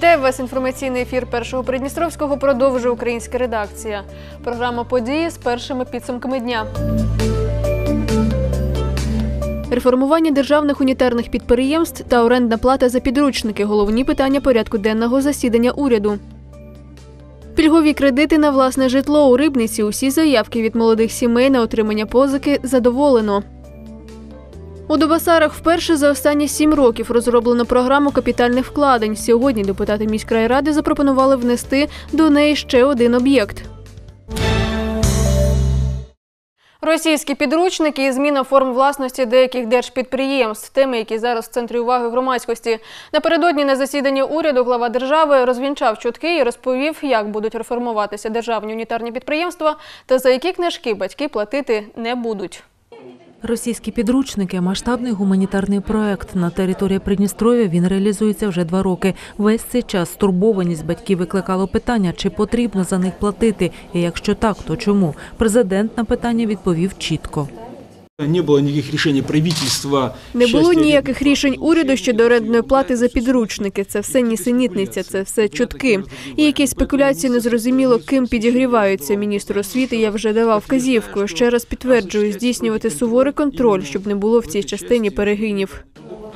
Вітаю вас. Інформаційний ефір першого Придністровського продовжує українська редакція. Програма події з першими підсумками дня. Реформування державних унітарних підприємств та орендна плата за підручники головні питання порядку денного засідання уряду. Пільгові кредити на власне житло у Рибниці. Усі заявки від молодих сімей на отримання позики задоволено. У Дубасарах вперше за останні сім років розроблено програму капітальних вкладень. Сьогодні депутати міськрайради запропонували внести до неї ще один об'єкт. Російські підручники і зміна форм власності деяких держпідприємств теми, які зараз в центрі уваги громадськості. Напередодні на засіданні уряду глава держави розвінчав чутки і розповів, як будуть реформуватися державні унітарні підприємства та за які книжки батьки платити не будуть. Російські підручники масштабний гуманітарний проект. На території Придністров'я він реалізується вже два роки. Весь цей час стурбованість батьків викликало питання, чи потрібно за них платити, і якщо так, то чому? Президент на питання відповів чітко. Не было никаких решений правительства. Не було ніяких рішень уряду щодо орендної плати за підручники. Це все нісенітниця, це все чутки. І якісь спекуляції незрозуміло, ким підігріваються. Міністр освіти я вже давав вказівку. Ще раз підтверджую, здійснювати суворий контроль, щоб не було в цій частині перегинів.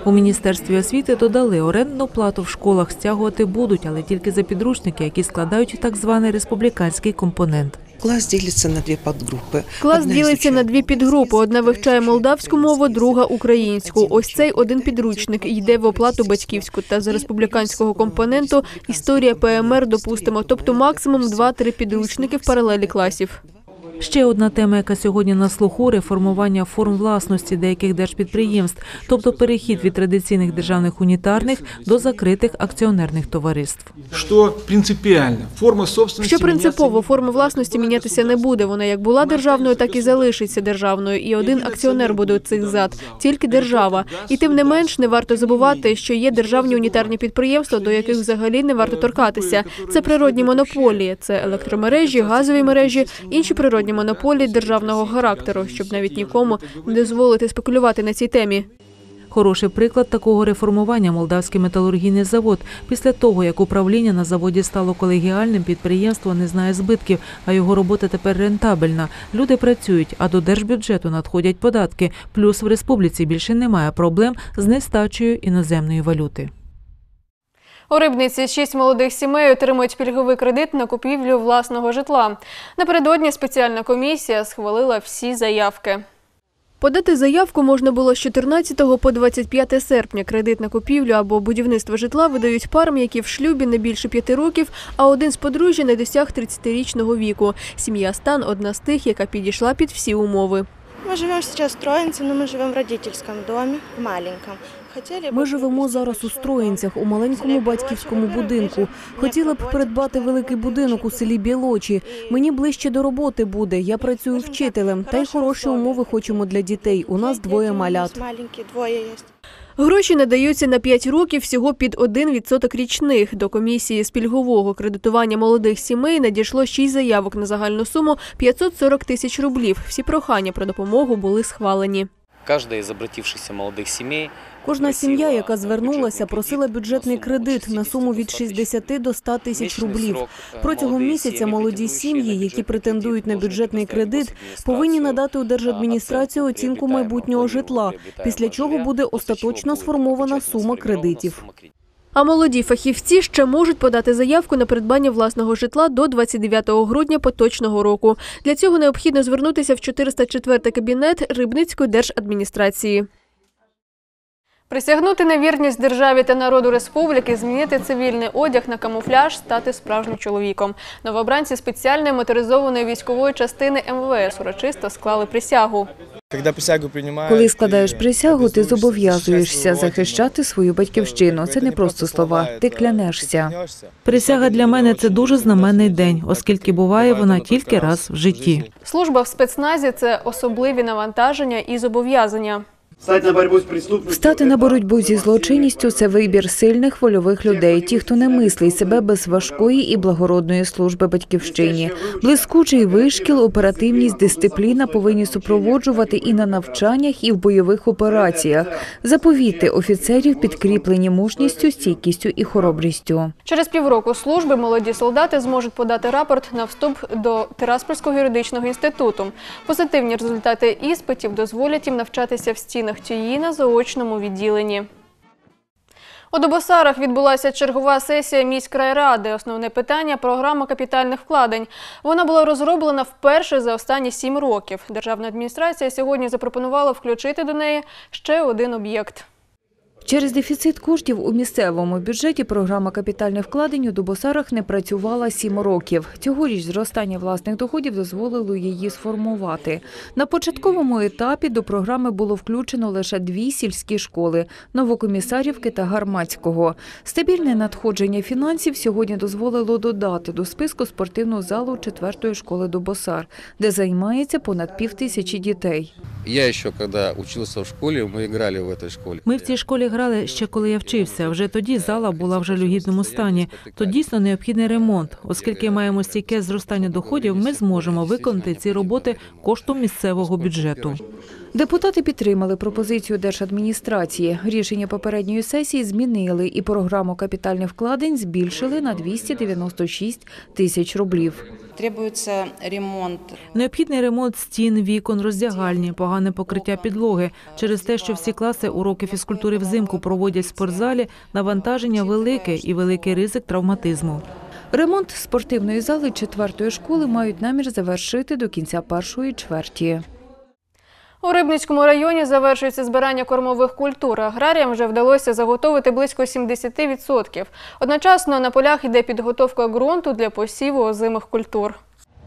У міністерстві освіти додали орендну плату в школах стягувати будуть, але тільки за підручники, які складають так званий республіканський компонент. Класс ділиться на дві підгрупи. Клас ділиться на дві підгрупи. Одна вивчає молдавську мову, друга українську. Ось цей один підручник йде в оплату батьківську. Та з республіканського компоненту історія ПМР допустимо, тобто максимум 2-3 підручники в паралелі класів. Ще одна тема, яка сьогодні на слуху реформування форм власності деяких держпідприємств, тобто перехід від традиційних державних унітарних до закритих акціонерних товариств. Что принципиально? Форма собственности Що принципово форма власності мінятися не буде. Вона як була державною, так і залишиться державною. І один акціонер буде у цих зад, тільки держава. І тим не менш не варто забувати, що є державні унітарні підприємства, до яких взагалі не варто торкатися. Це природні монополії, це електромережі, газові мережі, інші природні монополії державного характеру, щоб навіть нікому не дозволити спекулювати на цій темі. Хороший приклад такого реформування молдавський металургійний завод. Після того, як управління на заводі стало колегіальним, підприємство не знає збитків, а його робота тепер рентабельна. Люди працюють, а до держбюджету надходять податки. Плюс в республіці більше немає проблем з нестачею іноземної валюти. У Рибниці шість молодих сімей отримують пільговий кредит на купівлю власного житла. Напередодні спеціальна комісія схвалила всі заявки. Подати заявку можна було з 14 по 25 серпня. Кредит на купівлю або будівництво житла видають парам, які в шлюбі не більше 5 років, а один з подружжя не досяг 30-річного віку. Сім'я Стан – одна з тих, яка підійшла під всі умови. Мы живем сейчас в Троице, но мы живем в родительском доме, в маленьком. Ми живемо зараз у Строїнцях, у маленькому батьківському будинку. Хотіли б придбати великий будинок у селі Білочі. Мені ближче до роботи буде. Я працюю вчителем, та й хороші умови хочемо для дітей. У нас двоє малят. Гроші надаються на 5 років всього під 1% річних. До комісії з пільгового кредитування молодих сімей надійшло 6 заявок на загальну суму 540 тисяч рублів. Всі прохання про допомогу були схвалені. Каждая из обратившихся молодых семей Кожна сім'я, яка звернулася, просила бюджетний кредит на суму від 60 до 100 тисяч рублів. Протягом місяця молоді сім'ї, які претендують на бюджетний кредит, повинні надати у держадміністрацію оцінку майбутнього житла, після чого буде остаточно сформована сума кредитів. А молоді фахівці ще можуть подати заявку на придбання власного житла до 29 грудня поточного року. Для цього необхідно звернутися в 404 кабінет Рибницької держадміністрації. Присягнути на вірність державі та народу республіки, змінити цивільний одяг на камуфляж, стати справжнім чоловіком. Новобранці спеціальної моторизованої військової частини МВС урочисто склали присягу. Коли складаєш присягу, ти зобов'язуєшся захищати свою батьківщину. Це не просто слова. Ти клянешся. Присяга для мене це дуже знаменний день, оскільки буває вона тільки раз в житті. Служба в спецназі це особливі навантаження і зобов'язання. Стать на борьбу с преступностью. Встати на боротьбу зі злочинністю це вибір сильних вольових людей, ті, хто не мислить себе без важкої і благородної служби батьківщині. Блискучий вишкіл, оперативність, дисципліна повинні супроводжувати і на навчаннях, і в бойових операціях. Заповіти офіцерів підкріплені мужністю, стійкістю і хоробрістю. Через півроку служби молоді солдати зможуть подати рапорт на вступ до Тираспольського юридичного інституту. Позитивні результати іспитів дозволять їм навчатися в стінах ТЮї на заочному відділенні. У Добосарах відбулася чергова сесія міськрайради. Основне питання – програма капітальних вкладень. Вона була розроблена вперше за останні сім років. Державна адміністрація сьогодні запропонувала включити до неї ще один об'єкт. Через дефіцит коштів у місцевому бюджеті програма капітальних вкладень у Дубосарах не працювала сім років. Цьогоріч зростання власних доходів дозволило її сформувати. На початковому етапі до програми було включено лише дві сільські школи – Новокомісарівки та Гармацького. Стабільне надходження фінансів сьогодні дозволило додати до списку спортивну залу четвертої школи Дубосар, де займається понад півтисячі дітей. Я еще, когда учился в школе, мы играли в этой школе. Ми в цій школі грали ще коли я вчився. Вже тоді зала була в жалюгідному стані. То дійсно необхідний ремонт. Оскільки маємо стійке зростання доходів, ми зможемо виконати ці роботи коштом місцевого бюджету. Депутати підтримали пропозицію держадміністрації. Рішення попередньої сесії змінили і програму капітальних вкладень збільшили на 296 тисяч рублів. Требуется ремонт Необхідний ремонт стін, вікон, роздягальні, погане покриття підлоги. Через те, що всі класи уроки фізкультури взимку проводять в спортзалі, навантаження велике і великий ризик травматизму. Ремонт спортивної зали четвертої школи мають намір завершити до кінця першої чверті. У Рибницькому районі завершується збирання кормових культур. Аграріям вже вдалося заготовити близько 70%. Одночасно на полях йде підготовка ґрунту для посіву озимих культур.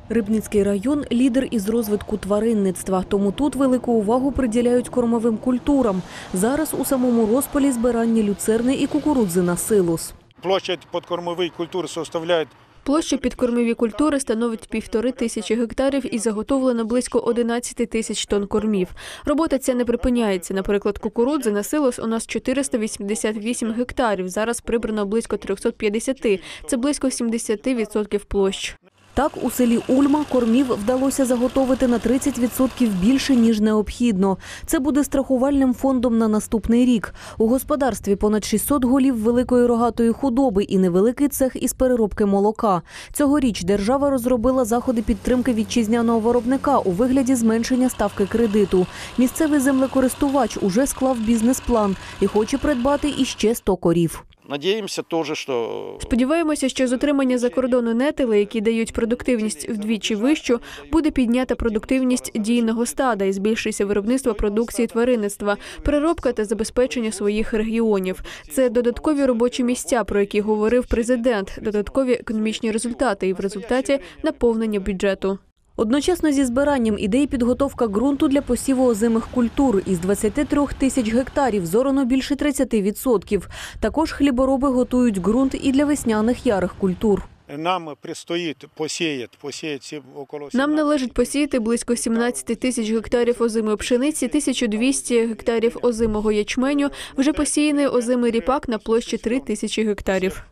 Рибницький район – лідер із розвитку тваринництва, тому тут велику увагу приділяють кормовим культурам. Зараз у самому розпалі збирання люцерни і кукурудзи на силос. Площадь подкормовой культуры составляет Площа підкормові культури становить півтори тисячі гектарів і заготовлено близько 11 тисяч тонн кормів. Робота ця не припиняється. Наприклад, кукурудзи на силос у нас 488 гектарів. Зараз прибрано близько 350. Це близько 70% площ. Так, у селі Ульма кормів вдалося заготовити на 30% більше, ніж необхідно. Це буде страхувальним фондом на наступний рік. У господарстві понад 600 голів великої рогатої худоби і невеликий цех із переробки молока. Цьогоріч держава розробила заходи підтримки вітчизняного виробника у вигляді зменшення ставки кредиту. Місцевий землекористувач уже склав бізнес-план і хоче придбати іще 100 корів. Надеемся тоже, что Сподіваємося, що з отримання за кордону нетили, які дають продуктивність вдвічі вищу, буде піднята продуктивність дійного стада і збільшиться виробництво продукції тваринництва, переробка та забезпечення своїх регіонів. Це додаткові робочі місця, про які говорив президент, додаткові економічні результати і в результаті наповнення бюджету. Одночасно зі збиранням іде й підготовка ґрунту для посіву озимих культур. Із 23 тисяч гектарів зорано більше 30%. Також хлібороби готують ґрунт і для весняних ярих культур. нам предстоит посеять, посеять все около Нам належить посіяти близько 17 тисяч гектарів озимої пшениці, 1200 гектарів озимого ячменю. Вже посіяний озимий ріпак на площі 3 тисячі гектарів.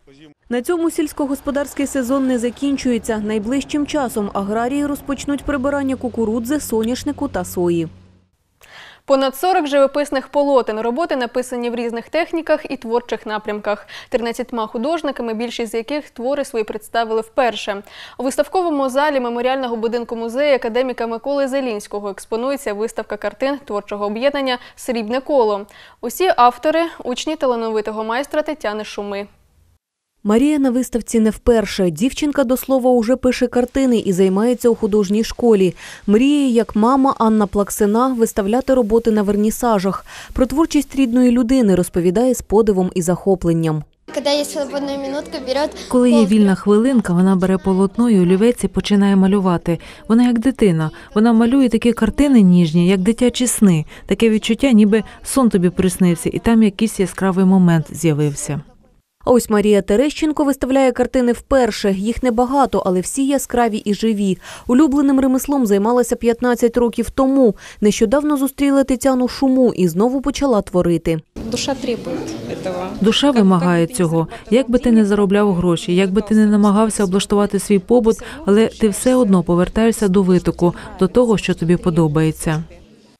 На цьому сільськогосподарський сезон не закінчується. Найближчим часом аграрії розпочнуть прибирання кукурудзи, соняшнику та сої. Понад 40 живописних полотен. Роботи написані в різних техніках і творчих напрямках. 13 художниками, більшість з яких твори свої представили вперше. У виставковому залі меморіального будинку музею академіка Миколи Зелінського експонується виставка картин творчого об'єднання Срібне коло. Усі автори учні талановитого майстра Тетяни Шуми. Марія на виставці не вперше. Дівчинка, до слова, уже пише картини і займається у художній школі. Мріє, як мама Анна Плаксина, виставляти роботи на вернісажах. Про творчість рідної людини розповідає з подивом і захопленням. Коли є вільна хвилинка, вона бере полотно і олівець і починає малювати. Вона як дитина. Вона малює такі картини ніжні, як дитячі сни. Таке відчуття, ніби сон тобі приснився, і там якийсь яскравий момент з'явився. А ось Марія Терещенко виставляє картини вперше. Їх небагато, але всі яскраві і живі. Улюбленим ремеслом займалася 15 років тому. Нещодавно зустріла Тетяну Шуму і знову почала творити. Душа требует этого. Душа вимагає цього. Як би ти не заробляв гроші, як би ти не намагався облаштувати свій побут, але ти все одно повертаєшся до витоку, до того, що тобі подобається.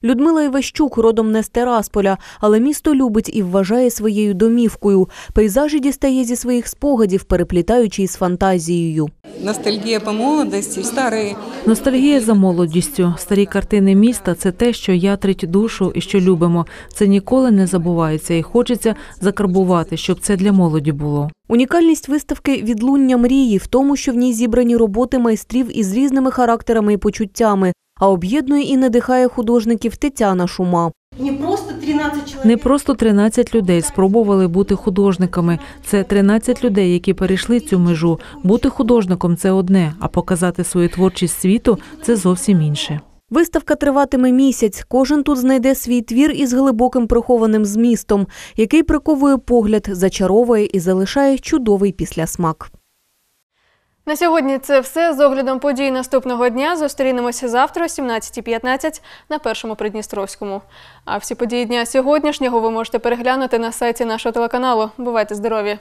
Людмила Іващук родом не з Терасполя, але місто любить і вважає своєю домівкою. Пейзажі дістає зі своїх спогадів, переплітаючи із фантазією. Ностальгия по молодости, старые Ностальгія за молодістю, старі картини міста це те, що ятрить душу і що любимо. Це ніколи не забувається, і хочеться закарбувати, щоб це для молоді було. Унікальність виставки відлуння мрії в тому, що в ній зібрані роботи майстрів із різними характерами і почуттями, а об'єднує і надихає художників Тетяна Шума. Не просто 13 людей спробували бути художниками. Це 13 людей, які перейшли цю межу. Бути художником це одне, а показати свою творчість світу це зовсім інше. Виставка триватиме місяць. Кожен тут знайде свій твір із глибоким прихованим змістом, який приковує погляд, зачаровує і залишає чудовий післясмак. На сьогодні це все з оглядом подій наступного дня. Зустрінемося завтра о 17.15 на першому Придністровському. А всі події дня сьогоднішнього ви можете переглянути на сайті нашого телеканалу. Бувайте здорові!